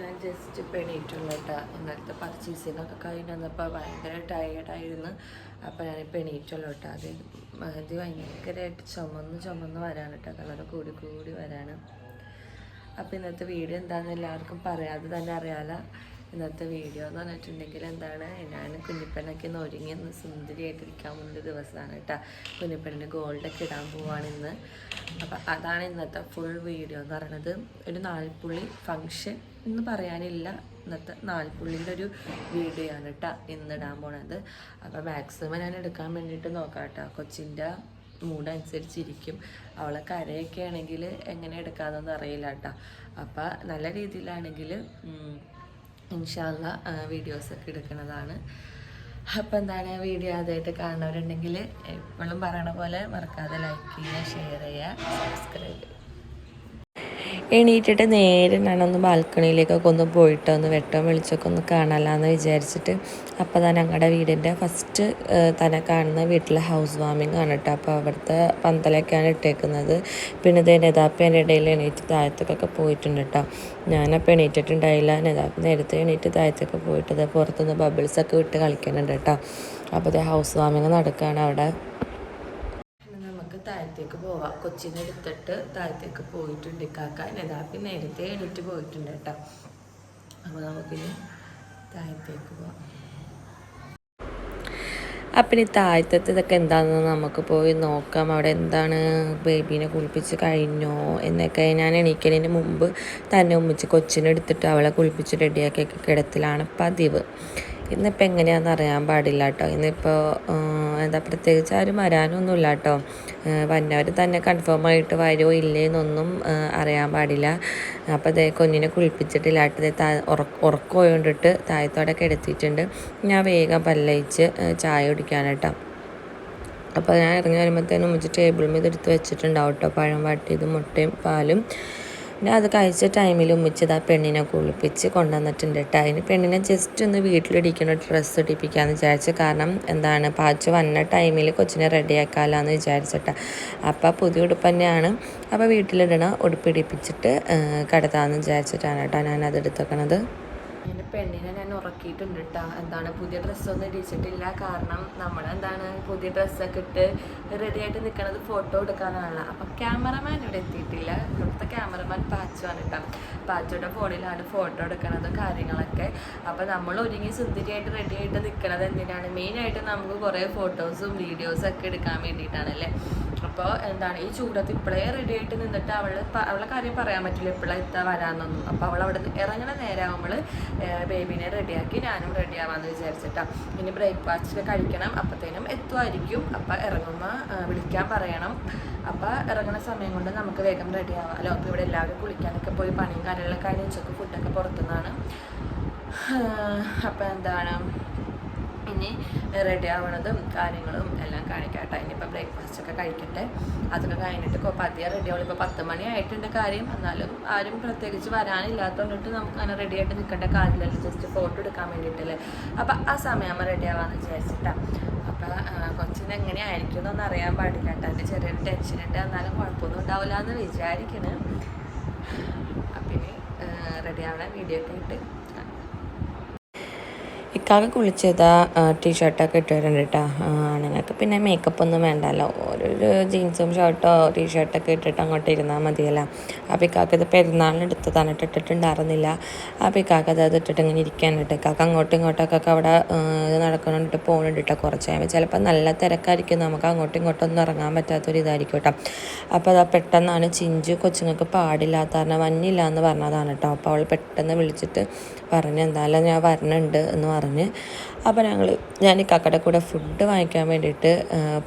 ഞാൻ ജസ്റ്റ് എണീറ്റുള്ളൂ കേട്ടോ ഇന്നലത്തെ പർച്ചേസിനൊക്കെ കഴിഞ്ഞ് വന്നപ്പോൾ ഭയങ്കര ടയേർഡായിരുന്നു അപ്പോൾ ഞാൻ എണീറ്റുള്ളൂ കേട്ടോ അത് മെഹന്തി ഭയങ്കരമായിട്ട് ചുമന്ന് ചുമന്ന് വരാണ് കേട്ടോ കളർ കൂടി കൂടി വരാണ്. അപ്പോൾ ഇന്നത്തെ വീഡിയോ എന്താണെന്ന് എല്ലാവർക്കും പറയാതെ തന്നെ അറിയാലോ. ഇന്നത്തെ വീഡിയോ എന്ന് പറഞ്ഞിട്ടുണ്ടെങ്കിൽ എന്താണ് ഞാൻ കുഞ്ഞിപ്പെണ്ണൊക്കെ ഒന്ന് ഒരുങ്ങി ഒന്ന് സുന്ദരിയായിട്ടിരിക്കാൻ പോകുന്ന ദിവസമാണ് കേട്ടോ. കുഞ്ഞിപ്പെണ്ണിന് ഗോൾഡൊക്കെ ഇടാൻ പോവാണ് ഇന്ന്. അപ്പം അതാണ് ഇന്നത്തെ ഫുൾ വീഡിയോ എന്ന് പറയുന്നത് ഒരു നാൽപ്പുള്ളി ഫങ്ഷൻ എന്ന് പറയാനില്ല. ഇന്നത്തെ നാൽപ്പുള്ളിന്റെ ഒരു വീഡിയോ ആണ് കേട്ടോ ഇടാൻ പോണത്. അപ്പോൾ മാക്സിമം ഞാൻ എടുക്കാൻ വേണ്ടിയിട്ട് നോക്കാം കേട്ടോ. കൊച്ചിന്റെ മൂഡ് അനുസരിച്ചിരിക്കും. അവളെ കരയൊക്കെ ആണെങ്കിൽ എങ്ങനെ എടുക്കാമെന്നൊന്നും അറിയില്ല കേട്ടോ. അപ്പം നല്ല രീതിയിലാണെങ്കിൽ ഇൻഷാല്ല വീഡിയോസൊക്കെ എടുക്കുന്നതാണ് അപ്പം എന്താണ് വീഡിയോ ആദ്യമായിട്ട് കാണുന്നവരുണ്ടെങ്കിൽ എപ്പോഴും പറയണ പോലെ മറക്കാതെ ലൈക്ക് ചെയ്യുക ഷെയർ ചെയ്യുക സബ്സ്ക്രൈബ് ചെയ്യുക. എണീറ്റിട്ട് നേരെ ഞാനൊന്ന് ബാൽക്കണിയിലേക്കൊക്കെ ഒന്ന് പോയിട്ട് ഒന്ന് വെട്ടം വെളിച്ചൊക്കെ ഒന്ന് കാണാമെന്ന് വിചാരിച്ചിട്ട് അപ്പോൾ തന്നെ ഞങ്ങളുടെ വീടിന്റെ ഫസ്റ്റ് തന്നെ കാണുന്ന വീട്ടിലെ ഹൗസ് വാമിംഗ് ആണ് കേട്ടോ അപ്പോൾ അവിടുത്തെ പന്തലൊക്കെയാണ് ഇട്ടേക്കുന്നത്. പിന്നെ ഇതേ നെതാപ്പി എന്റെ ഇടയിൽ എണീറ്റ് താഴത്തേക്കൊക്കെ പോയിട്ടുണ്ട് കേട്ടോ ഞാനപ്പോൾ എണീറ്റിട്ടുണ്ടായില്ല. നെതാപ്പി നേരത്തെ എണീറ്റ് താഴത്തൊക്കെ പോയിട്ടത് പുറത്തുനിന്ന് ബബിൾസൊക്കെ വിട്ട് കളിക്കുന്നുണ്ട് കേട്ടോ അപ്പോൾ ഇത് ഹൗസ് വാമിങ് നടക്കുകയാണ് അവിടെ. പോവാം. കൊച്ചിനെ എടുത്തിട്ട് താഴത്തേക്ക് പോയിട്ടുണ്ട് കാക്ക. നെതാപ്പി നേരത്തെ എണീറ്റ് പോയിട്ടുണ്ട് കേട്ടോ. അപ്പോൾ നമുക്കിനി താഴത്തേക്ക് പോവാം. അപ്പം ഇനി താഴത്തെ ഇതൊക്കെ എന്താണെന്ന് നമുക്ക് പോയി നോക്കാം. അവിടെ എന്താണ്? ബേബീനെ കുളിപ്പിച്ച് കഴിഞ്ഞോ? എന്നൊക്കെ ഞാൻ എണീക്കണതിന് മുമ്പ് തന്നെ ഉമ്മിച്ച് കൊച്ചിനെ എടുത്തിട്ട് അവളെ കുളിപ്പിച്ച് റെഡിയാക്കിയൊക്കെ കിടത്തിലാണ് പതിവ്. ഇന്നിപ്പോൾ എങ്ങനെയാണെന്ന് അറിയാൻ പാടില്ല കേട്ടോ ഇന്നിപ്പോൾ എന്താ പ്രത്യേകിച്ച് ആരും വരാനൊന്നുമില്ല കേട്ടോ വന്നവർ തന്നെ കൺഫേം ആയിട്ട് വരുമോ ഇല്ലേന്നൊന്നും അറിയാൻ പാടില്ല. അപ്പോൾ അതേ കുഞ്ഞിനെ കുളിപ്പിച്ചിട്ടില്ല. കേട്ടോ ഉറക്കം പോയോണ്ടിട്ട് താഴത്തോടെ കിടത്തിയിട്ടുണ്ട് ഞാൻ വേഗം പല്ലയിച്ച് ചായ കുടിക്കാൻ കേട്ടോ അപ്പോൾ ഞാൻ ഇറങ്ങി വരുമ്പോഴത്തേനും ഉമ്മിച്ച് ടേബിൾ മീതെടുത്ത് വെച്ചിട്ടുണ്ടാവും കേട്ടോ പഴം വാട്ടിയതും മുട്ടയും പാലും. പിന്നെ അത് കഴിച്ച ടൈമിൽ ഉമ്മിച്ചത് ആ പെണ്ണിനെ കുളിപ്പിച്ച് കൊണ്ടുവന്നിട്ടുണ്ട് കേട്ടോ അതിന് പെണ്ണിനെ ജസ്റ്റ് ഒന്ന് വീട്ടിലിടിക്കുന്ന ഡ്രസ്സ് ഇടിപ്പിക്കാമെന്ന് വിചാരിച്ചു കാരണം എന്താണ് പാച്ച് വന്ന ടൈമിൽ കൊച്ചിനെ റെഡിയാക്കാമല്ലോ എന്ന് വിചാരിച്ചിട്ട. അപ്പോൾ പുതിയ ഉടുപ്പ് തന്നെയാണ്. അപ്പോൾ വീട്ടിലിടണ ഉടുപ്പിടിപ്പിച്ചിട്ട് കിടത്താമെന്ന് വിചാരിച്ചിട്ടാണ് കേട്ടോ ഞാൻ അത് എടുത്തേക്കണത്. എന്റെ പെണ്ണിനെ ഞാൻ ഉറക്കിയിട്ടുണ്ട് കേട്ടോ എന്താണ് പുതിയ ഡ്രസ്സൊന്നും ഇടിച്ചിട്ടില്ല. കാരണം നമ്മൾ എന്താണ് പുതിയ ഡ്രസ്സൊക്കെ ഇട്ട് റെഡി ആയിട്ട് നിൽക്കുന്നത് ഫോട്ടോ എടുക്കാനാണല്ലോ. അപ്പം ക്യാമറമാൻ ഇവിടെ എത്തിയിട്ടില്ല. ഇവിടുത്തെ ക്യാമറമാൻ പാച്ചുവാണ് കേട്ടോ പാച്ചയുടെ ഫോണിലാണ് ഫോട്ടോ എടുക്കണതും കാര്യങ്ങളൊക്കെ. അപ്പം നമ്മൾ ഒരുങ്ങി സുന്ദരിയായിട്ട് റെഡി ആയിട്ട് നിൽക്കുന്നത് എന്തിനാണ്? മെയിനായിട്ട് നമുക്ക് കുറേ ഫോട്ടോസും വീഡിയോസും ഒക്കെ എടുക്കാൻ വേണ്ടിയിട്ടാണല്ലേ അപ്പോൾ എന്താണ് ഈ ചൂടത്ത് ഇപ്പോഴേ റെഡി ആയിട്ട് നിന്നിട്ട് അവൾ അവളെ കാര്യം പറയാൻ പറ്റില്ല ഇപ്പോഴാണ് ഇത്ത വരാമെന്നൊന്നും അപ്പോൾ അവൾ അവിടെ നിന്ന് ഇറങ്ങണ നേരമാകുമ്പോൾ ബേബിനെ റെഡിയാക്കി ഞാനും റെഡി ആവാമെന്ന് വിചാരിച്ചിട്ടാണ് ഇനി ബ്രേക്ക്ഫാസ്റ്റ് കഴിക്കണം അപ്പത്തേനും എത്തുമായിരിക്കും അപ്പോൾ ഇറങ്ങുമ്പോൾ വിളിക്കാൻ പറയണം. അപ്പോൾ ഇറങ്ങുന്ന സമയം കൊണ്ട് നമുക്ക് വേഗം റെഡി ആവാമല്ലോ അപ്പോൾ ഇവിടെ എല്ലാവരും കുളിക്കാനൊക്കെ പോയി പണിയും കാര്യങ്ങളൊക്കെ കഴിഞ്ഞ് ഉച്ചയ്ക്ക് ഫുഡൊക്കെ പുറത്തുനിന്നാണ് അപ്പോൾ എന്താണ്? ഇനി റെഡി ആവണതും കാര്യങ്ങളും എല്ലാം കാണിക്കട്ടെ. ഇനിയിപ്പോൾ ബ്രേക്ക്ഫാസ്റ്റ് ഒക്കെ കഴിക്കട്ടെ. അതൊക്കെ കഴിഞ്ഞിട്ട് പതിയെ റെഡി ആവുള്ളൂ. ഇപ്പോൾ പത്ത് മണി ആയിട്ടുണ്ട് കാര്യം. എന്നാലും ആരും പ്രത്യേകിച്ച് വരാനില്ലാത്തതുകൊണ്ടിട്ട് നമുക്ക് അങ്ങനെ റെഡി ആയിട്ട് നിൽക്കേണ്ട കാര്യമില്ലല്ലോ. ജസ്റ്റ് ഫോട്ടോ എടുക്കാൻ വേണ്ടിയിട്ടല്ലേ. അപ്പോൾ ആ സമയം റെഡി ആവാമെന്ന് വിചാരിച്ചിട്ടാണ് അപ്പോൾ കൊച്ചിന് എങ്ങനെയായിരിക്കും എന്നൊന്നും അറിയാൻ പാടില്ല കേട്ടോ. എന്റെ ചെറിയൊരു ടെൻഷൻ ഉണ്ട്. എന്നാലും കുഴപ്പമൊന്നും ഉണ്ടാവില്ല എന്ന് വിചാരിക്കണേ. അപ്പം റെഡി ആവണ വീഡിയോ ഒക്കെ ഇട്ട് ഇക്കാക്ക കുളിച്ചതാ ടീഷർട്ടൊക്കെ ഇട്ട് വരണ്ട കേട്ടോ ആണുങ്ങൾക്ക്. പിന്നെ മേക്കപ്പ് ഒന്നും വേണ്ടല്ലോ. ഓരോരു ജീൻസും ഷർട്ടോ ടീഷർട്ടൊക്കെ ഇട്ടിട്ട് അങ്ങോട്ട് ഇരുന്നാൽ മതിയല്ലോ. അപ്പോൾ ഇക്കാക്ക ഇത് പെരുന്നാളിന് എടുത്തതാണ് ഇട്ടിട്ടുണ്ടായിരുന്നില്ല അപ്പോൾ ഇക്കാക്ക അത് ഇട്ടിട്ട് ഇങ്ങനെ ഇരിക്കാനുണ്ട് ഇക്കാക്ക അങ്ങോട്ടും ഇങ്ങോട്ടൊക്കെ അവിടെ നടക്കണോണ്ടിട്ട് പോകുന്നുണ്ട് കേട്ടോ കുറച്ച് കഴിയുമ്പോൾ ചിലപ്പോൾ നല്ല തിരക്കായിരിക്കും. നമുക്ക് അങ്ങോട്ടും ഇങ്ങോട്ടും ഒന്നും ഇറങ്ങാൻ പറ്റാത്തൊരു ഇതായിരിക്കും കേട്ടോ അപ്പോൾ അതാ പെട്ടെന്നാണ് ചിഞ്ചു കൊച്ചുങ്ങൾക്ക് പാടില്ലാത്ത കാരണം വന്നില്ല എന്ന് പറഞ്ഞതാണ് കേട്ടോ അപ്പോൾ അവൾ പെട്ടെന്ന് വിളിച്ചിട്ട് പറഞ്ഞു എന്തായാലും ഞാൻ വരണുണ്ട് എന്ന് പറഞ്ഞ് അപ്പോൾ ഞങ്ങൾ ഞാൻ ഈ കക്കടെ കൂടെ ഫുഡ് വാങ്ങിക്കാൻ വേണ്ടിയിട്ട്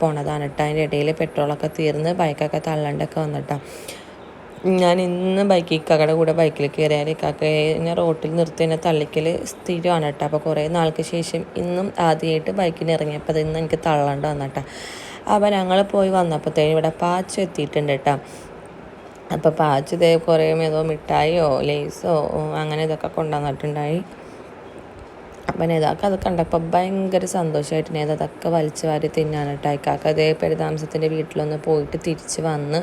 പോണതാണ് കേട്ടോ അതിന്റെ ഇടയിൽ പെട്രോളൊക്കെ തീർന്ന് ബൈക്കൊക്കെ തള്ളണ്ടൊക്കെ വന്നിട്ടാ. ഞാൻ ഇന്ന് ബൈക്ക് ഇക്കാക്കയുടെ കൂടെ ബൈക്കിൽ കയറിയാൽ കക്ക ഞാൻ റോട്ടിൽ നിർത്തി എന്നെ തള്ളിക്കൽ സ്ഥിരമാണ് കേട്ടോ അപ്പോൾ കുറേ നാൾക്ക് ശേഷം ഇന്നും ആദ്യമായിട്ട് ബൈക്കിന് ഇറങ്ങിയപ്പോൾ ഇന്ന് എനിക്ക് തള്ളണ്ട വന്നിട്ടാ. അപ്പോൾ ഞങ്ങൾ പോയി വന്നപ്പോഴത്തേനും ഇവിടെ പാച്ച് എത്തിയിട്ടുണ്ട് കേട്ടോ അപ്പോൾ പാച്ച് ഇതേ കുറേ ഏതോ മിഠായിയോ ലേസോ അങ്ങനെ ഇതൊക്കെ കൊണ്ടുവന്നിട്ടുണ്ടായി. അപ്പം നേതാക്ക് അത് കണ്ടപ്പോൾ ഭയങ്കര സന്തോഷമായിട്ട് നേതാ വലിച്ചു വാരി തിന്നാണ് കേട്ടോ ഇക്കാക്ക അതേ പരിതാമസത്തിന്റെ വീട്ടിലൊന്ന് പോയിട്ട് തിരിച്ച് വന്ന്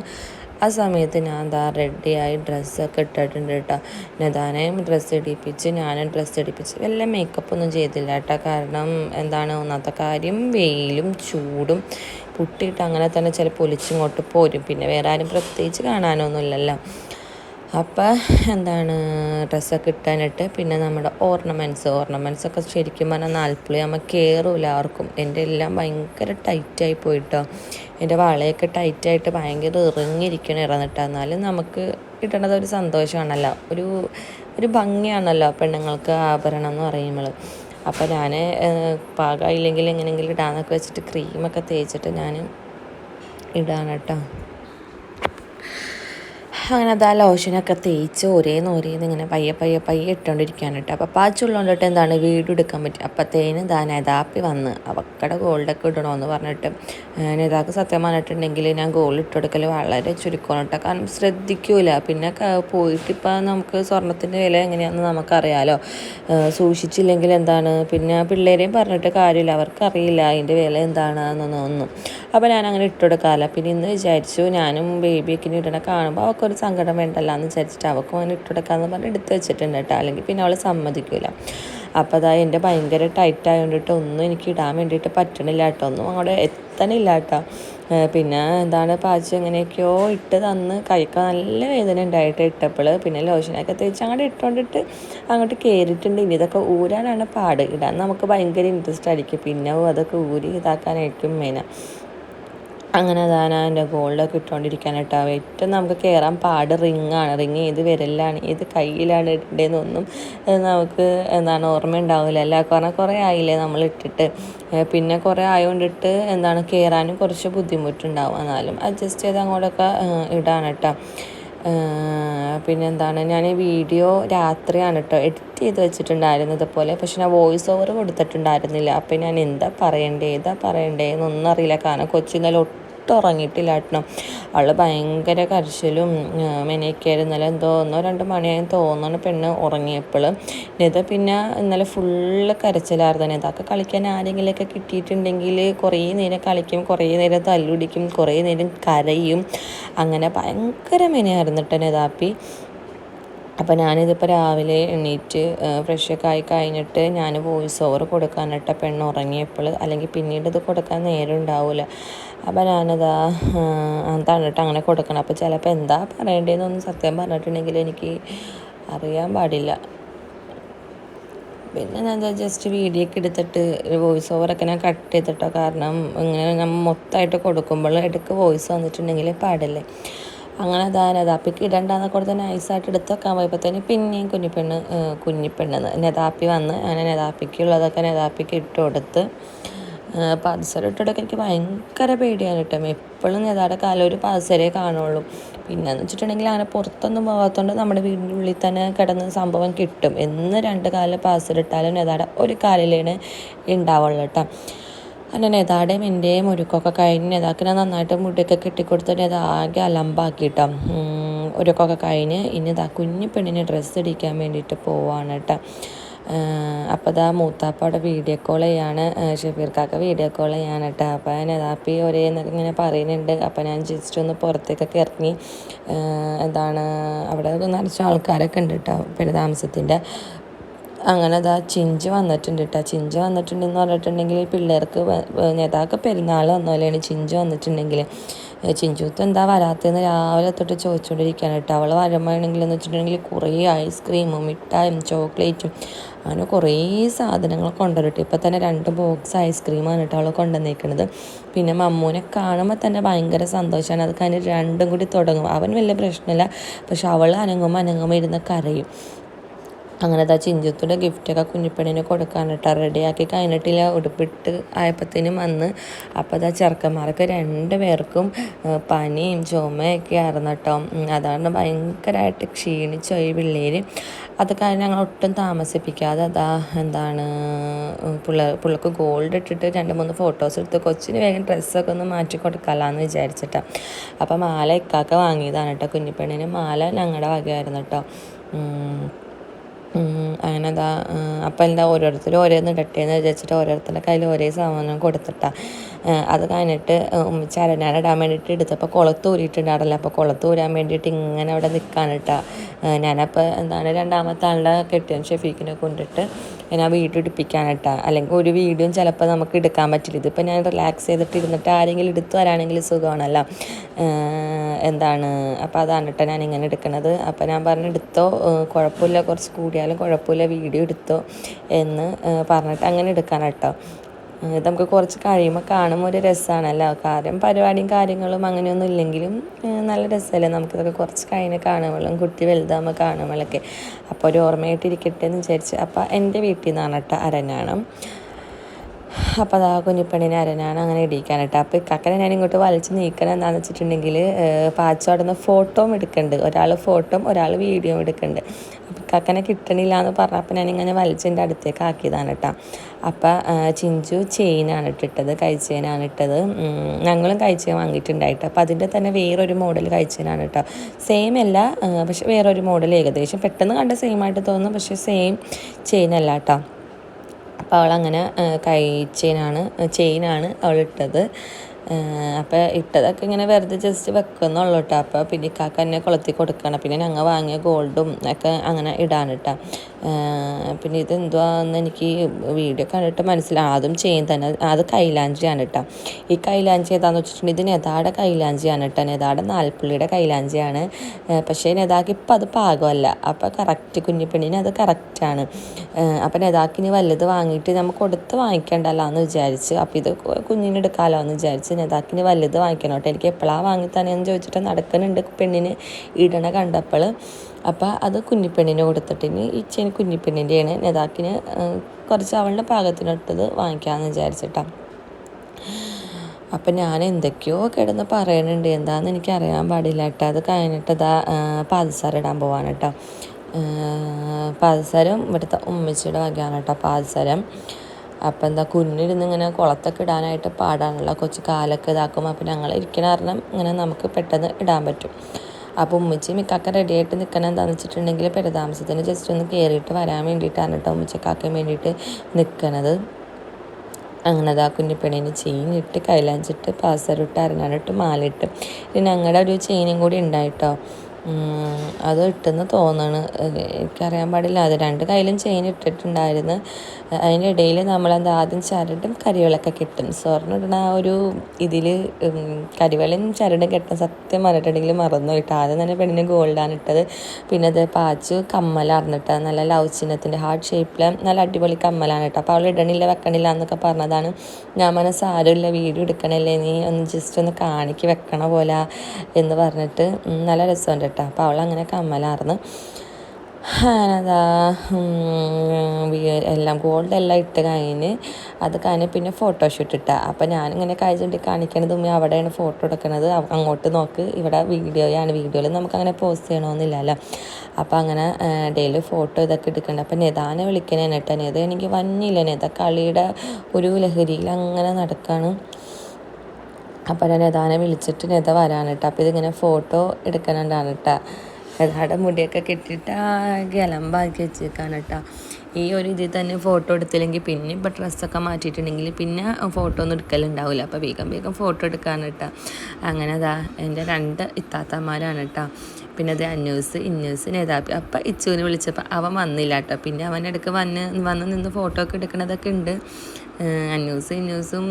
ആ സമയത്ത് ഞാൻ എന്താ റെഡിയായി ഡ്രസ്സൊക്കെ ഇട്ടിട്ടുണ്ട് കേട്ടോ. നദാനയും ഡ്രസ്സ് ഇടിപ്പിച്ച് ഞാനും ഡ്രസ്സ് ഇടിപ്പിച്ച് വല്ല മേക്കപ്പ് ഒന്നും ചെയ്തില്ല കേട്ടോ. കാരണം എന്താണ് ഒന്നാമത്തെ കാര്യം വെയിലും ചൂടും. പുട്ടിയിട്ട് അങ്ങനെ തന്നെ ചിലപ്പോൾ ഒലിച്ചിങ്ങോട്ട് പോരും. പിന്നെ വേറെ ആരും പ്രത്യേകിച്ച് കാണാനൊന്നുമില്ലല്ലോ. അപ്പോൾ എന്താണ് ഡ്രസ്സൊക്കെ ഇട്ടാനിട്ട് പിന്നെ നമ്മുടെ ഓർണമെന്റ്സ് ഓർണമെന്റ്സ് ഒക്കെ ശരിക്കും പറഞ്ഞാൽ നാൽപ്പുള്ളി നമ്മൾ കയറൂല ആർക്കും. എന്റെ എല്ലാം ഭയങ്കര ടൈറ്റായി പോയിട്ടോ. എന്റെ വളയൊക്കെ ടൈറ്റായിട്ട് ഭയങ്കര ഇറങ്ങിയിരിക്കണം ഇറന്നിട്ട് എന്നാലും നമുക്ക് കിട്ടണത് ഒരു സന്തോഷമാണല്ലോ ഒരു ഒരു ഭംഗിയാണല്ലോ പെണ്ണുങ്ങൾക്ക് ആഭരണം എന്ന് പറയുമ്പോൾ അപ്പോൾ ഞാൻ പാകമായില്ലെങ്കിൽ എങ്ങനെയെങ്കിലും ഇടാന്നൊക്കെ വെച്ചിട്ട് ക്രീമൊക്കെ തേച്ചിട്ട് ഞാൻ ഇടാണ് കേട്ടോ അങ്ങനെ അതാ ലോഷനൊക്കെ തേച്ച് ഒരേന്ന് ഒരേന്ന് ഇങ്ങനെ പയ്യെ പയ്യെ പയ്യെ ഇട്ടുകൊണ്ടിരിക്കുകയാണ് കേട്ടോ. അപ്പോൾ പാച്ചുള്ളതുകൊണ്ടിട്ട് എന്താണ് വീട് എടുക്കാൻ പറ്റും. അപ്പോഴത്തേന് താൻ യഥാപ്പി വന്ന് അവക്കടെ ഗോൾഡൊക്കെ ഇടണമെന്ന് പറഞ്ഞിട്ട് യഥാക്ക് സത്യം പറഞ്ഞിട്ടുണ്ടെങ്കിൽ ഞാൻ ഗോൾഡ് ഇട്ടുകൊടുക്കൽ വളരെ ചുരുക്കമാണ് കേട്ടോ. കാരണം ശ്രദ്ധിക്കൂല. പിന്നെ പോയിട്ട് ഇപ്പം നമുക്ക് സ്വർണത്തിന്റെ വില എങ്ങനെയാണെന്ന് നമുക്കറിയാലോ. സൂക്ഷിച്ചില്ലെങ്കിൽ എന്താണ്? പിന്നെ പിള്ളേരെയും പറഞ്ഞിട്ട് കാര്യമില്ല. അവർക്കറിയില്ല അതിന്റെ വില എന്താണെന്നൊന്നും. ഒന്നും അപ്പോൾ ഞാൻ അങ്ങനെ ഇട്ടുകൊടുക്കാമല്ല പിന്നെ ഇന്ന് വിചാരിച്ചു ഞാനും ബേബിയൊക്കെ ഇടണ കാണുമ്പോൾ അവൾക്കൊരു സങ്കടം വേണ്ടല്ല എന്ന് വിചാരിച്ചിട്ട് അവൾക്കും അങ്ങനെ ഇട്ടുകൊടുക്കാമെന്ന് പറഞ്ഞ് എടുത്ത് വെച്ചിട്ടുണ്ട് കേട്ടോ. അല്ലെങ്കിൽ പിന്നെ അവൾ സമ്മതിക്കില്ല അപ്പോൾ അതാ എന്റെ ഭയങ്കര ടൈറ്റ് ആയതുകൊണ്ടിട്ട് ഒന്നും എനിക്ക് ഇടാൻ വേണ്ടിയിട്ട് പറ്റണില്ല കേട്ടോ. ഒന്നും അങ്ങോട്ട് എത്തണില്ല കേട്ടോ. പിന്നെ എന്താണ് പാച്ച് എങ്ങനെയൊക്കെയോ ഇട്ട് തന്ന് കൈക്ക് നല്ല വേദന ഉണ്ടായിട്ട് ഇട്ടപ്പോൾ പിന്നെ ലോഷനൊക്കെ തേച്ച് അങ്ങോട്ട് ഇട്ടുകൊണ്ടിട്ട് അങ്ങോട്ട് കയറിയിട്ടുണ്ട് ഇനി ഇതൊക്കെ ഊരാനാണ് പാട്. ഇടാൻ നമുക്ക് ഭയങ്കര ഇൻട്രസ്റ്റ് ആയിരിക്കും. പിന്നെ അതൊക്കെ ഊരി ഇതാക്കാനായിരിക്കും മെയിനാണ് അങ്ങനെ അതാണ് എന്റെ ഗോൾഡൊക്കെ ഇട്ടുകൊണ്ടിരിക്കാനായിട്ട്. ഏറ്റവും നമുക്ക് കയറാൻ പാട് റിങ്ങാണ് റിങ് ഏത് വിരലിലാണ് ഏത് കയ്യിലാണ് ഇടേന്നൊന്നും നമുക്ക് എന്താണ് ഓർമ്മ ഉണ്ടാവില്ല അല്ല? കാരണം കുറേ ആയില്ലേ നമ്മൾ ഇട്ടിട്ട്. പിന്നെ കുറേ ആയതുകൊണ്ടിട്ട് എന്താണ് കയറാനും കുറച്ച് ബുദ്ധിമുട്ടുണ്ടാവും. എന്നാലും അഡ്ജസ്റ്റ് ചെയ്ത് അങ്ങോട്ടൊക്കെ ഇടാണ് കേട്ടോ പിന്നെന്താണ്? ഞാൻ ഈ വീഡിയോ രാത്രിയാണ് കേട്ടോ എഡിറ്റ് ചെയ്ത് വെച്ചിട്ടുണ്ടായിരുന്നത് പോലെ പക്ഷെ ഞാൻ വോയിസ് ഓവർ കൊടുത്തിട്ടുണ്ടായിരുന്നില്ല. അപ്പം ഞാൻ എന്താ പറയണ്ടേ? ഏതാ പറയണ്ടേ? എന്നൊന്നും അറിയില്ല. കാരണം കൊച്ചിന്നലെ ഒട്ടും ഉറങ്ങിയിട്ടില്ല കേട്ടോ അവൾ ഭയങ്കര കരച്ചിലും മെനയൊക്കെയായിരുന്നു. ഇന്നലെ എന്തോ ഒന്നോ രണ്ട് മണിയായി തോന്നുന്നു പെണ്ണ് ഉറങ്ങിയപ്പോൾ നിത പിന്നെ ഇന്നലെ ഫുള്ള് കരച്ചിലായിരുന്നു. നിതൊക്കെ കളിക്കാൻ ആരെങ്കിലുമൊക്കെ കിട്ടിയിട്ടുണ്ടെങ്കിൽ കുറേ നേരം കളിക്കും കുറേ നേരം തല്ലുടിക്കും കുറേ നേരം കരയും. അങ്ങനെ ഭയങ്കര മെനയായിരുന്നു കേട്ടോ നിതാപ്പി. അപ്പോൾ ഞാനിതിപ്പോൾ രാവിലെ എണീറ്റ് ഫ്രഷൊക്കെ ആയി കഴിഞ്ഞിട്ട് ഞാൻ വോയിസ് ഓവർ കൊടുക്കാനിട്ട പെണ്ണ് ഉറങ്ങിയപ്പോൾ അല്ലെങ്കിൽ പിന്നീട് ഇത് കൊടുക്കാൻ നേരം ഉണ്ടാവില്ല അപ്പോൾ ഞാനതാ തന്നിട്ട് അങ്ങനെ കൊടുക്കണം. അപ്പോൾ ചിലപ്പോൾ എന്താ പറയേണ്ടതെന്നൊന്നും സത്യം പറഞ്ഞിട്ടുണ്ടെങ്കിൽ എനിക്ക് അറിയാൻ പാടില്ല. പിന്നെ ഞാൻ ജസ്റ്റ് വീഡിയോ ഒക്കെ എടുത്തിട്ട് വോയിസ് ഓവറൊക്കെ ഞാൻ കട്ട് ചെയ്തിട്ടോ. കാരണം ഇങ്ങനെ ഞാൻ മൊത്തമായിട്ട് കൊടുക്കുമ്പോൾ ഇടയ്ക്ക് വോയിസ് വന്നിട്ടുണ്ടെങ്കിൽ പാടില്ലേ. അങ്ങനെ അതാ നെതാപ്പിക്ക് ഇടണ്ടെന്ന് കൊടുത്ത് നൈസായിട്ട് എടുത്ത് വെക്കാൻ പോയപ്പോഴത്തേന് പിന്നെയും കുഞ്ഞിപ്പെണ്ണ് കുഞ്ഞിപ്പെണ്ണെന്ന് നെതാപ്പി വന്ന് അങ്ങനെ നെതാപ്പിക്കുള്ളതൊക്കെ നെതാപ്പിക്ക് ഇട്ട് കൊടുത്ത് പാദസരം ഇട്ടിടൊക്കെ എനിക്ക് ഭയങ്കര പേടിയാണ് കേട്ടോ എപ്പോഴും നെതാടെ കാലം ഒരു പാദസരേ കാണുള്ളൂ. പിന്നെന്ന് വെച്ചിട്ടുണ്ടെങ്കിൽ അങ്ങനെ പുറത്തൊന്നും പോകാത്തതുകൊണ്ട് നമ്മുടെ വീടിന്റെ ഉള്ളിൽ തന്നെ കിടന്ന് സംഭവം കിട്ടും. എന്ന് രണ്ട് കാലം പാദസരം നെതാടെ ഒരു കാലിലാണ് ഉണ്ടാവുള്ളൂ കേട്ടോ അങ്ങനെ നെതാടേയും എന്റെയും ഒരുക്കൊക്കെ കഴിഞ്ഞ് നെതാക്കിനെ നന്നായിട്ട് മുടിയൊക്കെ കെട്ടിക്കൊടുത്തിട്ട് നെതാകെ അലമ്പാക്കിട്ടോ. ഒരുക്കൊക്കെ കഴിഞ്ഞ് ഇനി ഇതാ കുഞ്ഞു പെണ്ണിന് ഡ്രസ്സ് ഇടിക്കാൻ വേണ്ടിയിട്ട് പോവാണ് കേട്ടോ. അപ്പോൾ ഇതാ മൂത്താപ്പയുടെ വീഡിയോ കോൾ ചെയ്യാണ്. കാക്ക വീഡിയോ കോൾ ചെയ്യാണ് കേട്ടോ. അപ്പോൾ നെതാപ്പി ഒരേ ഇങ്ങനെ പറയുന്നുണ്ട്. അപ്പോൾ ഞാൻ ജസ്റ്റ് ഒന്ന് പുറത്തേക്കൊക്കെ ഇറങ്ങി. എന്താണ് അവിടെ നിറച്ച ആൾക്കാരൊക്കെ ഉണ്ട് കേട്ടോ പിന്നെ താമസത്തിന്റെ അങ്ങനെ അതാ ചിഞ്ച് വന്നിട്ടുണ്ട് കേട്ടോ ചിഞ്ച് വന്നിട്ടുണ്ടെന്ന് പറഞ്ഞിട്ടുണ്ടെങ്കിൽ പിള്ളേർക്ക് നേതാക്ക പെരുന്നാൾ വന്ന പോലെയാണ് ചിഞ്ച് വന്നിട്ടുണ്ടെങ്കിൽ ചിഞ്ചുത്ത് എന്താ വരാത്തതെന്ന് രാവിലെ തൊട്ട് ചോദിച്ചുകൊണ്ടിരിക്കുകയാണ് കേട്ടോ അവൾ വരുമ്പോഴാണെങ്കിൽ എന്ന് വെച്ചിട്ടുണ്ടെങ്കിൽ കുറേ ഐസ്ക്രീമും മിഠായും ചോക്ലേറ്റും അങ്ങനെ കുറേ സാധനങ്ങൾ കൊണ്ടുവരട്ടെ ഇപ്പം തന്നെ രണ്ട് ബോക്സ് ഐസ്ക്രീമാണ് കേട്ടോ അവൾ കൊണ്ടുവന്നേക്കുന്നത് പിന്നെ മമ്മൂനെ കാണുമ്പോൾ തന്നെ ഭയങ്കര സന്തോഷമാണ് അത് കഴിഞ്ഞ് രണ്ടും കൂടി തുടങ്ങും. അവൻ വലിയ പ്രശ്നമില്ല പക്ഷെ അവൾ അനങ്ങുമ്പോൾ അനങ്ങുമ്പോൾ ഇരുന്ന് കരയും. അങ്ങനെ അതാ ചിഞ്ചുത്തിന്റെ ഗിഫ്റ്റൊക്കെ കുഞ്ഞിപ്പെണ്ണിന് കൊടുക്കാനിട്ട് റെഡിയാക്കി കഴിഞ്ഞിട്ടില്ല. ഉടുപ്പിട്ട് ആയപ്പത്തേനും വന്ന് അപ്പോൾ അതാ ചെറുക്കന്മാർക്ക് രണ്ട് പേർക്കും പനിയും ചുമയൊക്കെ ആയിരുന്നു കേട്ടോ അതാണ് ഭയങ്കരമായിട്ട് ക്ഷീണിച്ചു ഈ പിള്ളേർ അത് കഴിഞ്ഞ് ഞങ്ങൾ ഒട്ടും താമസിപ്പിക്കാതെ അതാ എന്താണ് പിള്ള പിള്ളക്ക് ഗോൾഡ് ഇട്ടിട്ട് രണ്ട് മൂന്ന് ഫോട്ടോസ് എടുത്ത് കൊച്ചിന് വേഗം ഡ്രസ്സൊക്കെ ഒന്ന് മാറ്റി കൊടുക്കാമെന്ന് വിചാരിച്ചിട്ടാണ് അപ്പോൾ മാല ഇക്കാക്ക വാങ്ങിയതാണ് കേട്ടോ കുഞ്ഞിപ്പെണ്ണിന് മാല ഞങ്ങളുടെ വകയായിരുന്നു കേട്ടോ അങ്ങനെ എന്താ അപ്പം എന്താ ഓരോരുത്തരും ഓരോന്ന് ഇടട്ടെ എന്ന് വിചാരിച്ചിട്ട് ഓരോരുത്തരുടെ കയ്യിൽ ഒരേ സാധനം കൊടുത്തിട്ടാ. അത് കഴിഞ്ഞിട്ട് അരഞ്ഞാൻ ഇടാൻ വേണ്ടിയിട്ട് എടുത്തപ്പോൾ കുളത്തൂരിയിട്ടുണ്ടാവില്ല അപ്പോൾ കുളത്തൂരാൻ വേണ്ടിയിട്ട് ഇങ്ങനെ അവിടെ നിൽക്കാനിട്ടാ ഞാനപ്പോൾ എന്താണ് രണ്ടാമത്തെ ആളുടെ കെട്ടിയൻ ഷെഫീഖിനെ കൊണ്ടിട്ട് ഞാൻ ആ വീഡിയോ എടുപ്പിക്കാനിട്ടാ അല്ലെങ്കിൽ ഒരു വീഡിയോ ചിലപ്പോൾ നമുക്ക് എടുക്കാൻ പറ്റില്ല. ഇതിപ്പോൾ ഞാൻ റിലാക്സ് ചെയ്തിട്ട് ഇരുന്നിട്ട് ആരെങ്കിലും എടുത്തു വരാണെങ്കിൽ സുഖമാണല്ലോ. എന്താണ്? അപ്പോൾ അതാണ് കേട്ടോ ഞാൻ ഇങ്ങനെ എടുക്കണത്. അപ്പോൾ ഞാൻ പറഞ്ഞു എടുത്തോ? കുഴപ്പമില്ല. കുറച്ച് കൂടിയാലും കുഴപ്പമില്ല. വീഡിയോ എടുത്തോ? എന്ന് പറഞ്ഞിട്ട് അങ്ങനെ എടുക്കാൻ കേട്ടോ ഇത് നമുക്ക് കുറച്ച് കഴിയുമ്പോൾ കാണുമ്പോൾ ഒരു രസമാണല്ലോ കാര്യം പരിപാടിയും കാര്യങ്ങളും അങ്ങനെയൊന്നും ഇല്ലെങ്കിലും നല്ല രസമല്ലേ നമുക്കിതൊക്കെ കുറച്ച് കഴിഞ്ഞ് കാണുമ്പോഴും കുട്ടി വലുതാകുമ്പോൾ കാണുമ്പോഴൊക്കെ. അപ്പോൾ ഒരു ഓർമ്മയായിട്ടിരിക്കട്ടെ എന്ന് വിചാരിച്ച്. അപ്പോൾ എന്റെ വീട്ടിൽ നിന്നാണ് കേട്ടോ അരഞ്ഞാണം. അപ്പോൾ അതാ കുഞ്ഞിപ്പണ്ണിനെ അരനാണ് അങ്ങനെ ഇടിക്കാനായിട്ട് അപ്പോൾ കക്കനെ ഞാൻ ഇങ്ങോട്ട് വലിച്ച് നീക്കണം എന്താണെന്ന് വെച്ചിട്ടുണ്ടെങ്കിൽ പാച്ചോടുന്ന ഫോട്ടോയും എടുക്കുന്നുണ്ട് ഒരാൾ ഫോട്ടോയും ഒരാൾ വീഡിയോയും എടുക്കുന്നുണ്ട് ഇക്കക്കനെ കിട്ടണില്ല എന്ന് പറഞ്ഞപ്പോൾ ഞാനിങ്ങനെ വലിച്ചതിന്റെ അടുത്തേക്ക് ആക്കിയതാണ് കേട്ടോ അപ്പോൾ ചിഞ്ചു ചെയിനാണ് ഇട്ടിട്ടത് കഴിച്ചേനാണ് ഇട്ടത്. ഞങ്ങളും കഴിച്ച വാങ്ങിയിട്ടുണ്ടായിട്ട്. അപ്പോൾ അതിന്റെ തന്നെ വേറൊരു മോഡൽ കഴിച്ചേനാണ് കേട്ടോ സെയിം അല്ല പക്ഷെ വേറൊരു മോഡൽ ഏകദേശം പെട്ടെന്ന് കണ്ട സെയിം ആയിട്ട് തോന്നുന്നു പക്ഷേ സെയിം ചെയിൻ അല്ല കേട്ടോ അപ്പോൾ അവളങ്ങനെ കൈ ചെയിനാണ് ചെയിനാണ് അവൾ ഇട്ടത്. അപ്പോൾ ഇട്ടതൊക്കെ ഇങ്ങനെ വെറുതെ ജസ്റ്റ് വെക്കുന്നുള്ളൂ കേട്ടോ അപ്പോൾ പിന്നെ ഇക്കാക്ക എന്നെ കൊളുത്തി കൊടുക്കണം. പിന്നെ ഞങ്ങൾ വാങ്ങിയ ഗോൾഡും ഒക്കെ അങ്ങനെ ഇടാൻ കേട്ടോ പിന്നെ ഇത് എന്തുവാന്ന് എനിക്ക് വീഡിയോ കണ്ടിട്ട് മനസ്സിലാവും അതും ചെയ്യും തന്നെ. അത് കൈലാഞ്ചിയാണ് കേട്ടോ ഈ കൈലാഞ്ചി ഏതാണെന്ന് വെച്ചിട്ടുണ്ടെങ്കിൽ ഇത് നെതാടെ കൈലാഞ്ചിയാണ് കേട്ടോ നെതാടെ നാൽപ്പുള്ളിയുടെ കൈലാഞ്ചിയാണ് പക്ഷേ നെതാക്ക് ഇപ്പം അത് പാകമല്ല. അപ്പോൾ കറക്റ്റ് കുഞ്ഞിപ്പെണ്ണിന് അത് കറക്റ്റാണ് അപ്പം നെതാക്കിന് വലുത് വാങ്ങിയിട്ട് നമുക്ക് കൊടുത്ത് വാങ്ങിക്കേണ്ടല്ലോ എന്ന് വിചാരിച്ച്. അപ്പോൾ ഇത് കുഞ്ഞിനെടുക്കാമല്ലോ എന്ന് വിചാരിച്ച് നെതാക്കിന് വലുത് വാങ്ങിക്കണം കേട്ടോ എനിക്ക് എപ്പോഴാണ് വാങ്ങി തന്നെയെന്ന് ചോദിച്ചിട്ട് നടക്കുന്നുണ്ട് പെണ്ണിന് ഇടണ കണ്ടപ്പോൾ. അപ്പോൾ അത് കുഞ്ഞിപ്പെണ്ണിന് കൊടുത്തിട്ട് ഈ ഇച്ചേന് കുഞ്ഞിപ്പെണ്ണിന്റെയാണ് നെതാക്കിന് കുറച്ച് അവളുടെ പാകത്തിനൊട്ടത് വാങ്ങിക്കാമെന്ന് വിചാരിച്ചിട്ടാണ് അപ്പം ഞാൻ എന്തൊക്കെയോ കിടന്ന് പറയണുണ്ട്. എന്താണെന്ന് എനിക്ക് അറിയാൻ പാടില്ല കേട്ടോ. അത് കഴിഞ്ഞിട്ട് ഇതാ പാദസാരം ഇടാൻ പോവാണ് കേട്ടോ. പാദസാരം ഇവിടുത്തെ ഉമ്മച്ചിയുടെ വകയാണ് കേട്ടോ പാദസരം. അപ്പം എന്താ കുഞ്ഞിരുന്ന് ഇങ്ങനെ കുളത്തൊക്കെ ഇടാനായിട്ട് പാടാനുള്ള കൊച്ചു കാലൊക്കെ ഇതാക്കും അപ്പം ഞങ്ങൾ ഇരിക്കണ കാരണം ഇങ്ങനെ നമുക്ക് പെട്ടെന്ന് ഇടാൻ പറ്റും. അപ്പോൾ ഉമ്മച്ചി മിക്കാക്ക റെഡിയായിട്ട് നിൽക്കണം എന്താണെന്ന് വെച്ചിട്ടുണ്ടെങ്കിൽ പെരതാമസത്തിന് ജസ്റ്റ് ഒന്ന് കയറിയിട്ട് വരാൻ വേണ്ടിയിട്ടാണ് കേട്ടോ ഉമ്മച്ചിക്കാക്കാൻ വേണ്ടിയിട്ട് നിൽക്കണത് അങ്ങനെ അതാ കുഞ്ഞിപ്പെണ്ണിന് ചെയിനിട്ട് കൈലാഞ്ചിട്ട് പാസറിട്ട് അരഞ്ഞാണിട്ട് മാലിട്ട് പിന്നെ ഞങ്ങളുടെ ഒരു ചെയിനും കൂടി ഉണ്ടായിട്ടോ. അത് ഇട്ടെന്ന് തോന്നണ്. എനിക്കറിയാൻ പാടില്ല. അത് രണ്ട് കയ്യിലും ചെയിൻ ഇട്ടിട്ടുണ്ടായിരുന്നു. അതിന്റെ ഇടയിൽ നമ്മളെന്താ ആദ്യം ചരടും കരിവളൊക്കെ കിട്ടും. സ്വർണം ഇടുന്ന ആ ഒരു ഇതിൽ കരിവളയും ചരടും കെട്ടുന്ന സത്യം പറഞ്ഞിട്ടുണ്ടെങ്കിൽ മറന്നു കിട്ടും ആദ്യം തന്നെ പെണ്ണിന് ഗോൾഡാണ് ഇട്ടത്. പിന്നെ അത് പാച്ചു കമ്മലാർന്നിട്ട് നല്ല ലവ് ചിഹ്നത്തിന്റെ ഹാർട്ട് ഷേപ്പിൽ നല്ല അടിപൊളി കമ്മലാണ് കേട്ടോ. അപ്പോൾ അവൾ ഇടണില്ല വെക്കണില്ല എന്നൊക്കെ പറഞ്ഞതാണ്. ഞാൻ പറഞ്ഞ സാരമില്ല വീഡിയോ എടുക്കണല്ലേ? നീ ഒന്ന് ജസ്റ്റ് ഒന്ന് കാണിക്ക് വെക്കണ പോലെ എന്ന് പറഞ്ഞിട്ട് നല്ല രസമുണ്ട് അപ്പോൾ അവൾ അങ്ങനെ കമ്മലാർന്ന്. അതാ എല്ലാം ഗോൾഡ് എല്ലാം ഇട്ട് കഴിഞ്ഞ് അത് കഴിഞ്ഞ് പിന്നെ ഫോട്ടോഷൂട്ട് ഇട്ട. അപ്പം ഞാനിങ്ങനെ കഴിച്ചുകൊണ്ട് കാണിക്കണത് ഉമ്മ അവിടെയാണ് ഫോട്ടോ എടുക്കണത്. അങ്ങോട്ട് നോക്ക്. ഇവിടെ വീഡിയോയാണ്. വീഡിയോയിൽ നമുക്കങ്ങനെ പോസ്റ്റ് ചെയ്യണമെന്നില്ലല്ലോ അപ്പം അങ്ങനെ ഡെയിലി ഫോട്ടോ ഇതൊക്കെ എടുക്കണ്ട. അപ്പം നെതാനെ വിളിക്കണേ കേട്ടോ. നെത എനിക്ക് വന്നില്ല. നെത കളിയുടെ ഒരു ലഹരിയിൽ അങ്ങനെ നടക്കാണ്. അപ്പം ഞാൻ നെതാനെ വിളിച്ചിട്ട് നെത വരാൻ കേട്ടോ അപ്പോൾ ഇതിങ്ങനെ ഫോട്ടോ എടുക്കണുണ്ടാണ് കേട്ടോ നെതാടെ മുടിയൊക്കെ കെട്ടിയിട്ട് ആകെ അലമ്പാക്കി വെച്ചേക്കാണ് കേട്ടോ ഈ ഒരു ഇതിൽ തന്നെ ഫോട്ടോ എടുത്തില്ലെങ്കിൽ പിന്നെ ഇപ്പോൾ ഡ്രസ്സൊക്കെ മാറ്റിയിട്ടുണ്ടെങ്കിൽ പിന്നെ ഫോട്ടോ ഒന്നും എടുക്കലുണ്ടാവില്ല അപ്പോൾ വേഗം വേഗം ഫോട്ടോ എടുക്കാൻ കേട്ടോ അങ്ങനെ അതാ എന്റെ രണ്ട് ഇത്താത്തമാരാണ് കേട്ടോ പിന്നെ അത് അന്യൂസ് ഇന്നൂസ് നേതാപ്പി അപ്പം ഇച്ചുവിനെ വിളിച്ചപ്പോൾ അവൻ വന്നില്ല കേട്ടോ പിന്നെ അവന്റെ അടുക്ക് വന്ന് വന്ന് നിന്ന് ഫോട്ടോ ഒക്കെ എടുക്കണതൊക്കെ ഉണ്ട്. അന്യൂസും ഇന്നൂസും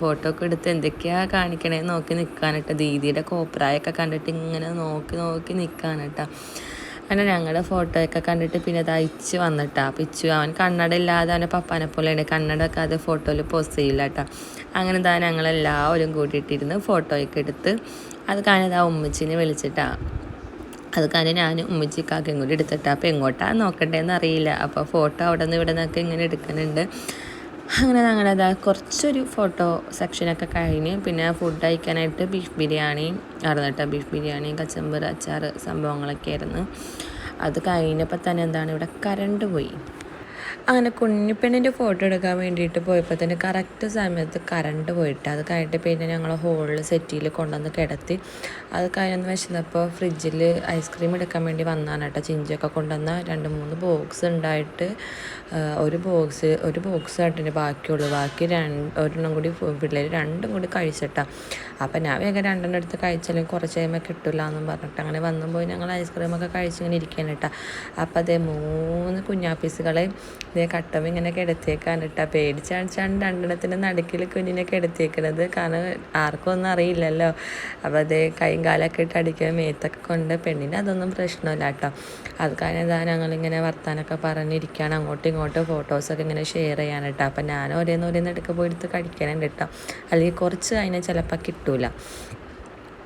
ഫോട്ടോ ഒക്കെ എടുത്ത് എന്തൊക്കെയാണ് കാണിക്കണേ നോക്കി നിൽക്കാനട്ടോ ദീദിയുടെ കോപ്രായൊക്കെ കണ്ടിട്ട് ഇങ്ങനെ നോക്കി നോക്കി നിൽക്കാനട്ടോ അങ്ങനെ ഞങ്ങളുടെ ഫോട്ടോയൊക്കെ കണ്ടിട്ട് പിന്നെ അത് അയച്ച് വന്നിട്ടാ. പിച്ചു അവൻ കണ്ണട ഇല്ലാതെ അവന്റെ പപ്പാനെ പോലെയാണ്. കണ്ണട ഒക്കെ അത് ഫോട്ടോയിൽ പോസ്റ്റ് ചെയ്യില്ല കേട്ടോ അങ്ങനെ എന്താ ഞങ്ങളെല്ലാവരും കൂട്ടിയിട്ടിരുന്ന് ഫോട്ടോയൊക്കെ എടുത്ത് അത് കാണാതെ ആ ഉമ്മച്ചിനെ വിളിച്ചിട്ടാ. അത് കാരണം ഞാൻ ഉമ്മച്ചിക്കാക്കും കൂടി എടുത്തിട്ട് അപ്പോൾ എങ്ങോട്ടാണ് നോക്കണ്ടേന്ന് അറിയില്ല. അപ്പോൾ ഫോട്ടോ അവിടെ നിന്ന് ഇവിടെ നിന്നൊക്കെ ഇങ്ങനെ എടുക്കുന്നുണ്ട്. അങ്ങനെ അങ്ങനെ അതാ കുറച്ചൊരു ഫോട്ടോ സെക്ഷനൊക്കെ കഴിഞ്ഞ് പിന്നെ ഫുഡ് കഴിക്കാനായിട്ട് ബീഫ് ബിരിയാണി ആയിരുന്നു ബീഫ് ബിരിയാണി കച്ചമ്പർ അച്ചാർ സംഭവങ്ങളൊക്കെ ആയിരുന്നു. അത് കഴിഞ്ഞപ്പോൾ തന്നെ എന്താണ് ഇവിടെ കറണ്ട് പോയി. അങ്ങനെ കുഞ്ഞിപ്പെണ്ണിന്റെ ഫോട്ടോ എടുക്കാൻ വേണ്ടിയിട്ട് പോയപ്പോൾ തന്നെ കറക്റ്റ് സമയത്ത് കറണ്ട് പോയിട്ട്. അത് കഴിഞ്ഞിട്ട് പിന്നെ ഞങ്ങൾ ഹോളിൽ സെറ്റിയിൽ കൊണ്ടുവന്ന് കിടത്തി. അത് കഴിഞ്ഞെന്ന് വിശന്നപ്പോൾ ഫ്രിഡ്ജിൽ ഐസ്ക്രീം എടുക്കാൻ വേണ്ടി വന്നാണ് കേട്ടോ. ചിഞ്ചൊക്കെ കൊണ്ടുവന്ന രണ്ട് മൂന്ന് ബോക്സ് ഉണ്ടായിട്ട് ഒരു ബോക്സ് ഒരു ബോക്സ് ആയിട്ടിന് ബാക്കിയുള്ളൂ. ബാക്കി രണ്ട് ഒരെണ്ണം കൂടി പിള്ളേർ രണ്ടും കൂടി കഴിച്ചിട്ടാ. അപ്പം ഞാൻ വേഗം രണ്ടെണ്ണം എടുത്ത് കഴിച്ചാലും കുറച്ച് കഴിയുമ്പോൾ കിട്ടില്ല എന്നും പറഞ്ഞിട്ട് അങ്ങനെ വന്നു പോയി ഞങ്ങൾ ഐസ്ക്രീമൊക്കെ കഴിച്ചിങ്ങനെ ഇരിക്കാൻ കേട്ടോ. അപ്പം അതേ മൂന്ന് കുഞ്ഞാപ്പീസുകളെ ഇതേ കട്ടം ഇങ്ങനെ കിടത്തിയേക്കാണ് കേട്ടോ പേടിച്ചാണ് രണ്ടെണ്ണത്തിന്റെ നടുക്കിൽ കുഞ്ഞിനെ കിടത്തിയേക്കണത്. കാരണം ആർക്കും ഒന്നും അറിയില്ലല്ലോ. അപ്പോൾ അതേ കൈയും കാലൊക്കെ ഇട്ട് അടിക്കുക മേത്തൊക്കെ കൊണ്ട് പെണ്ണിന് അതൊന്നും പ്രശ്നമില്ല കേട്ടോ അത് കാരണം എന്താ ഞങ്ങളിങ്ങനെ വർത്താനൊക്കെ പറഞ്ഞിരിക്കുകയാണ് അങ്ങോട്ടും ഇങ്ങോട്ടും ഫോട്ടോസൊക്കെ ഇങ്ങനെ ഷെയർ ചെയ്യാൻ കേട്ടോ അപ്പം ഞാൻ ഓരോന്ന് ഓരോന്ന് എടുക്കുക എടുത്ത് കഴിക്കാനുണ്ട് കേട്ടോ അല്ലെങ്കിൽ കുറച്ച് അതിനെ ചിലപ്പോൾ കിട്ടൂല.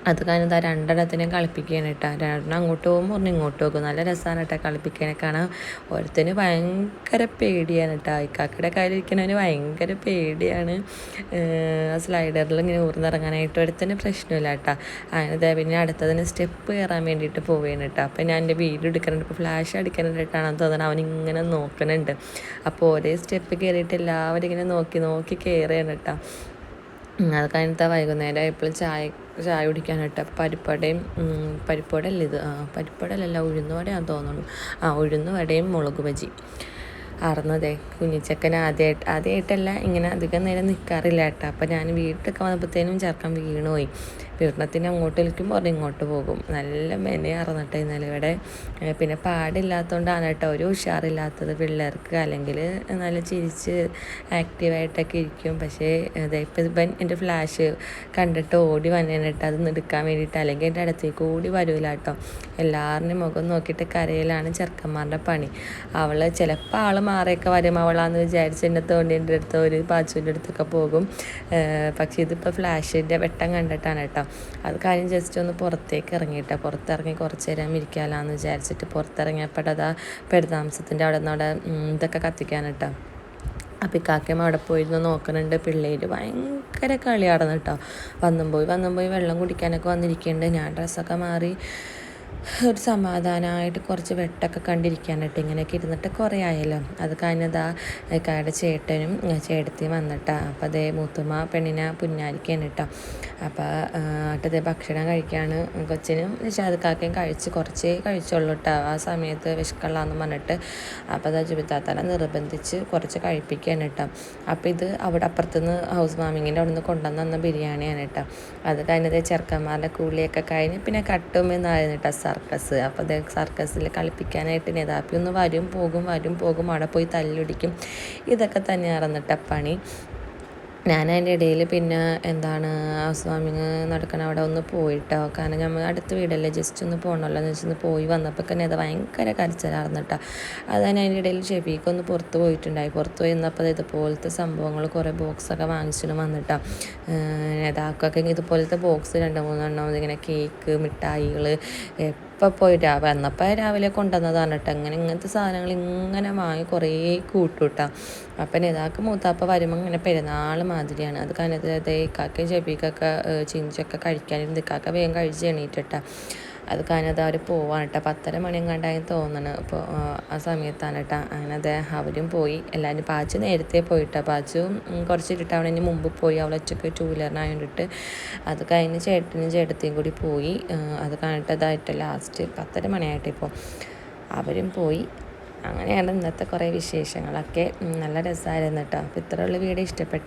അത് കഴിഞ്ഞാൽ രണ്ടെണ്ണത്തിനെ കളിപ്പിക്കുകയാണ് കേട്ടോ. രണ്ടെണ്ണം അങ്ങോട്ട് പോകുമ്പോൾ ഒന്ന് ഇങ്ങോട്ട് പോകും നല്ല രസമാണ് കേട്ടോ കളിപ്പിക്കാനെ കാണാൻ ഒരുത്തന് ഭയങ്കര പേടിയാണ് കേട്ടോ. ഇക്കാക്കയുടെ കയ്യിലിരിക്കുന്നവന് ഭയങ്കര പേടിയാണ്. ആ സ്ലൈഡറിൽ ഇങ്ങനെ ഊർന്നിറങ്ങാനായിട്ട് ഒരുത്തന് പ്രശ്നമില്ല കേട്ടോ. അങ്ങനെ പിന്നെ അടുത്തതിന് സ്റ്റെപ്പ് കയറാൻ വേണ്ടിയിട്ട് പോവുകയാണ് കേട്ടോ. അപ്പം ഞാൻ എന്റെ വീഡിയോ എടുക്കുന്നുണ്ട്. ഇപ്പോൾ ഫ്ലാഷ് അടിക്കാനായിട്ടാണെന്ന് തോന്നുന്നത് ഇങ്ങനെ നോക്കുന്നുണ്ട്. അപ്പോൾ ഒരേ സ്റ്റെപ്പ് കയറിയിട്ട് എല്ലാവരും ഇങ്ങനെ നോക്കി നോക്കി കയറുകയാണ് കേട്ടോ. അത് കഴിഞ്ഞിട്ട് വൈകുന്നേരം എപ്പോഴും ചായ ചായ കുടിക്കാനായിട്ട് പരിപ്പടയും പരിപ്പടല്ല ഇത് ആ പരിപ്പടലല്ല ഉഴുന്നുവടയാന്ന് തോന്നുന്നു. ആ ഉഴുന്നുവടയും മുളക് ബജി. അറന്നതേ കുഞ്ഞിച്ചക്കൻ ആദ്യമായിട്ട് ആദ്യമായിട്ടല്ല ഇങ്ങനെ അധികം നേരം നിൽക്കാറില്ല കേട്ടോ അപ്പം ഞാൻ വീട്ടിലൊക്കെ വന്നപ്പോഴത്തേനും ചേർക്കാൻ വീണുപോയി. പീഡനത്തിന് അങ്ങോട്ട് വിളിക്കുമ്പോൾ പറഞ്ഞ് ഇങ്ങോട്ട് പോകും. നല്ല മെനയാർന്നിട്ട് ഇന്നലെ ഇവിടെ പിന്നെ പാടില്ലാത്തതുകൊണ്ടാണ് കേട്ടോ. ഒരു ഉഷാറില്ലാത്തത് പിള്ളേർക്ക്. അല്ലെങ്കിൽ നല്ല ചിരിച്ച് ആക്റ്റീവായിട്ടൊക്കെ ഇരിക്കും. പക്ഷേ ഇപ്പം ഇപ്പം എന്റെ ഫ്ലാഷ് കണ്ടിട്ട് ഓടി വന്നിട്ട് അത് എടുക്കാൻ വേണ്ടിയിട്ട് അല്ലെങ്കിൽ എന്റെ അടുത്തേക്ക് ഓടി വരൂല കേട്ടോ. എല്ലാവരുടെയും മുഖം നോക്കിയിട്ട് കരയിലാണ് ചെറുക്കന്മാരുടെ പണി. അവൾ ചിലപ്പോൾ ആൾ മാറിയൊക്കെ വരും. അവളാന്ന് വിചാരിച്ച് എന്റെ തോണ്ടിന്റെ അടുത്ത് ഒരു പാച്ചുവിന്റെ അടുത്തൊക്കെ പോകും. പക്ഷേ ഇതിപ്പോൾ ഫ്ലാഷിന്റെ വെട്ടം കണ്ടിട്ടാണ് കേട്ടോ. അത് കാര്യം ജസ്റ്റ് ഒന്ന് പുറത്തേക്ക് ഇറങ്ങിയിട്ട്. പുറത്തിറങ്ങി കുറച്ച് നേരം ഇരിക്കാമല്ലാന്ന് വിചാരിച്ചിട്ട് പുറത്തിറങ്ങിയപ്പോൾ അതാ പെരുതാമസത്തിന്റെ അവിടെ നിന്ന് അവിടെ ഇതൊക്കെ കത്തിക്കാനിട്ടോ. അപ്പം ഇക്കാക്കയും അവിടെ പോയിരുന്നു നോക്കുന്നുണ്ട് പിള്ളേർ ഭയങ്കര കളിയാടുന്നു കേട്ടോ വന്നും പോയി വന്നും പോയി വെള്ളം കുടിക്കാനൊക്കെ വന്നിരിക്കുന്നുണ്ട് ഞാൻ ഡ്രസ്സൊക്കെ മാറി ഒരു സമാധാനമായിട്ട് കുറച്ച് വെട്ടൊക്കെ കണ്ടിരിക്കാനായിട്ട് ഇങ്ങനെയൊക്കെ ഇരുന്നിട്ട് കുറേ ആയല്ലോ. അത് കഴിഞ്ഞതാ കായുടെ ചേട്ടനും ചേട്ടത്തിയും വന്നിട്ടാ. അപ്പം അതേ മൂത്തുമ്മ പെണ്ണിനെ പുന്നാരിക്കാണ് കേട്ടോ. അപ്പോൾ ആട്ടത്തെ ഭക്ഷണം കഴിക്കുകയാണ് കൊച്ചിനും ഷാദക്കാക്കയും കഴിച്ച് കുറച്ചേ കഴിച്ചുള്ളൂ കേട്ടോ. ആ സമയത്ത് വിശക്കള്ളാന്ന് പറഞ്ഞിട്ട് അപ്പോൾ അതാ ജുബിത്താത്തല നിർബന്ധിച്ച് കുറച്ച് കഴിപ്പിക്കുകയാണ് കേട്ടോ. അപ്പോൾ ഇത് അവിടെ അപ്പുറത്തുനിന്ന് ഹൗസ് വാമിങ്ങിന്റെ അവിടെ നിന്ന് കൊണ്ടുവന്ന ബിരിയാണിയാണ് കേട്ടോ. അത് കഴിഞ്ഞത് ചെറുക്കന്മാരുടെ കൂളിയൊക്കെ കഴിഞ്ഞ് പിന്നെ കട്ടുമെന്നായിരുന്നു കേട്ടോ. സർക്കസ്. അപ്പോൾ അത് സർക്കസിൽ കളിപ്പിക്കാനായിട്ട് നേതാപ്പി ഒന്ന് വരും പോകും വരും പോകും അവിടെ പോയി തല്ലുടിക്കും ഇതൊക്കെ തന്നെ അറന്നിട്ട പണി ഞാൻ അതിന്റെ ഇടയിൽ പിന്നെ എന്താണ് ഹൗസ് വാമിങ് നടക്കണ അവിടെ ഒന്ന് പോയിട്ടോ. കാരണം നമ്മൾ അടുത്ത വീടല്ലേ ജസ്റ്റ് ഒന്ന് പോകണമല്ലോ എന്ന് വെച്ചൊന്ന് പോയി വന്നപ്പോൾ തന്നെ അത് ഭയങ്കര കരച്ചിലായിരുന്നു കേട്ടോ അത് തന്നെ അതിന്റെ ഇടയിൽ ഷെഫീക്ക് ഒന്ന് പുറത്ത് പോയിട്ടുണ്ടായി. പുറത്ത് പോയി നിന്നപ്പോൾ ഇതുപോലത്തെ സംഭവങ്ങൾ കുറേ ബോക്സൊക്കെ വാങ്ങിച്ചിട്ട് വന്നിട്ടോ. നേതാക്കൊക്കെ ഇതുപോലത്തെ ബോക്സ് രണ്ട് മൂന്നെണ്ണം ഇങ്ങനെ കേക്ക് മിഠായികൾ ഇപ്പം പോയി രാവിലെ വന്നപ്പോൾ രാവിലെ കൊണ്ടുവന്നതാണ് കേട്ടോ അങ്ങനെ ഇങ്ങനത്തെ സാധനങ്ങൾ ഇങ്ങനെ വാങ്ങി കുറേ കൂട്ടുട്ടാ. അപ്പം ഇതാക്ക് മൂത്താപ്പ വരുമ്പോൾ ഇങ്ങനെ പെരുന്നാൾ മാതിരിയാണ്. അത് കാരണം ഇക്കാക്കയും ചെപ്പിക്കൊക്കെ ചിഞ്ചൊക്കെ കഴിക്കാനിരുന്ന് ഇക്കാക്ക വേഗം കഴിച്ച് എണീറ്റിട്ടാ. അത് കഴിഞ്ഞത് അവർ പോവാണ് കേട്ടോ പത്തര കണ്ടായി തോന്നണം. അപ്പോൾ ആ സമയത്താണ് കേട്ടോ അങ്ങനെ അതെ അവരും പോയി. എല്ലാവരും പാച്ചു നേരത്തെ പോയിട്ടോ പാച്ചു കുറച്ച് ഇരുട്ടാവണതിന് മുമ്പ് പോയി. ഒറ്റയ്ക്ക് ടൂ വീലറിനായിട്ട് അത് കഴിഞ്ഞ് ചേട്ടനും ചേട്ടത്തെയും കൂടി പോയി. അത് കഴിഞ്ഞിട്ടതായിട്ട് ലാസ്റ്റ് പത്തര മണിയായിട്ട് ഇപ്പോൾ അവരും പോയി. അങ്ങനെയാണ് ഇന്നത്തെ കുറേ വിശേഷങ്ങളൊക്കെ. നല്ല രസമായിരുന്നു കേട്ടോ അപ്പോൾ ഇത്രയുള്ള വീഡിയോ ഇഷ്ടപ്പെട്ടു